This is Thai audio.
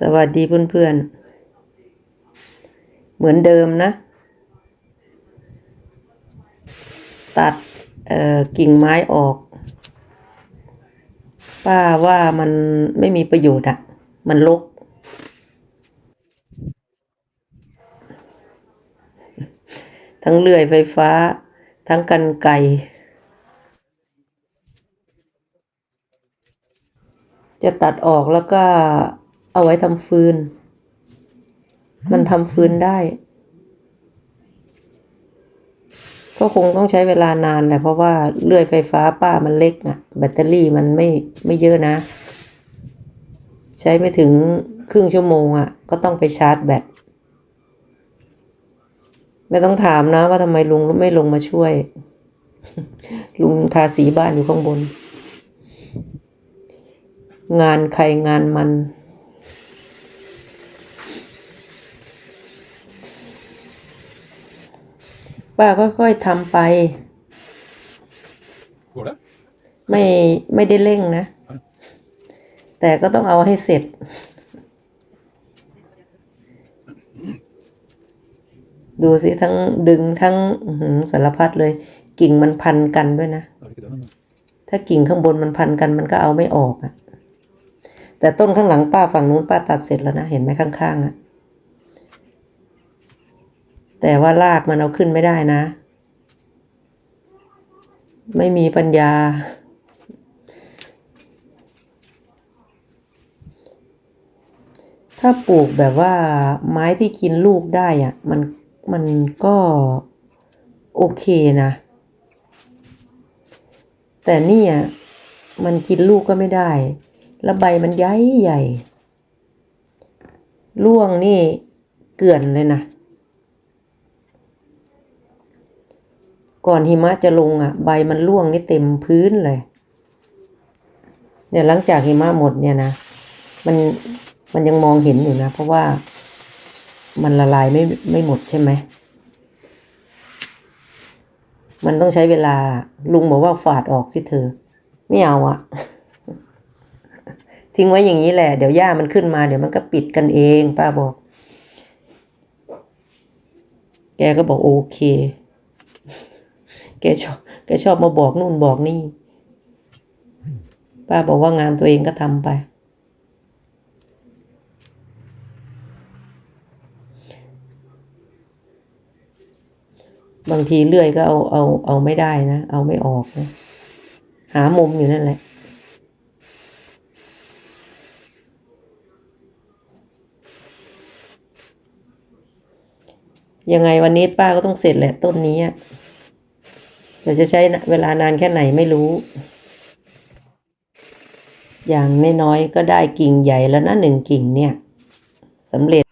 สวัสดีเพื่อนๆ เหมือนเดิมนะ ตัดกิ่งไม้ออก ป้าว่ามันไม่มีประโยชน์อะมันลก ทั้งเลื่อยไฟฟ้า ทั้งกันไกรจะตัดออกแล้วก็ เอาไว้ทำฟืน มันทำฟืนได้ ก็คงต้องใช้เวลานานแหละเพราะว่าเลื่อยไฟฟ้าป้ามันเล็กอะแบตเตอรี่มันไม่ไม่เยอะนะ ใช้ไม่ถึงครึ่งชั่วโมงอะก็ต้องไปชาร์จแบตไม่ต้องถามนะว่าทำไมลุงไม่ลงมาช่วย ลุงทาสีบ้านอยู่ข้างบน งานใครงานมัน ป้าค่อยๆทำไป Går det? ไม่ไม่ได้เร่งนะ แต่ก็ต้องเอาให้เสร็จ ดูสิทั้งดึงทั้งอื้อหือสารพัดเลย กิ่งมันพันกันด้วยนะ Har du ikke den? ถ้ากิ่งข้างบนมันพันกันมันก็เอาไม่ออกอะแต่ต้นข้างหลังป้าฝั่งนู้นป้าตัดเสร็จแล้วนะ เห็นไหมข้างๆอะ แต่ว่ารากมันเอาขึ้นไม่ได้นะ ไม่มีปัญญา ถ้าปลูกแบบว่าไม้ที่กินลูกได้อะมันมันก็โอเคนะ แต่นี่ยมันกินลูกก็ไม่ได้ แล้วใบมันใหญ่ใหญ่ ร่วงนี่เกลื่อนเลยนะ ก่อนหิมะจะลงอะ ใบมันร่วงนี่เต็มพื้นเลย เนี่ยหลังจากหิมะหมดเนี่ยนะ มันมันยังมองเห็นอยู่นะ เพราะว่ามันละลายไม่ไม่หมดใช่ไหม มันต้องใช้เวลาลุงบอกว่าฝาดออกสิเธอ ไม่เอาอะทิ้งไว้อย่างนี้แหละ เดี๋ยวหญ้ามันขึ้นมา เดี๋ยวมันก็ปิดกันเอง ป้าบอก แกก็บอกโอเค กชอบแกชอบมาบอกนู่นบอกนี่ ป้าบอกว่างานตัวเองก็ทำไป บางทีเลื่อยก็เอาเอาเอาไม่ได้นะ เอาไม่ออกนะหามุมอยู่นั่นแหละยังไงวันนี้ป้าก็ต้องเสร็จแหละต้นนี้ อะเดี๋ยวจะใช้เวลานานแค่ไหนไม่รู้ อย่างน้อยๆก็ได้กิ่งใหญ่แล้วนะหนึ่งกิ่งเนี่ยสำเร็จ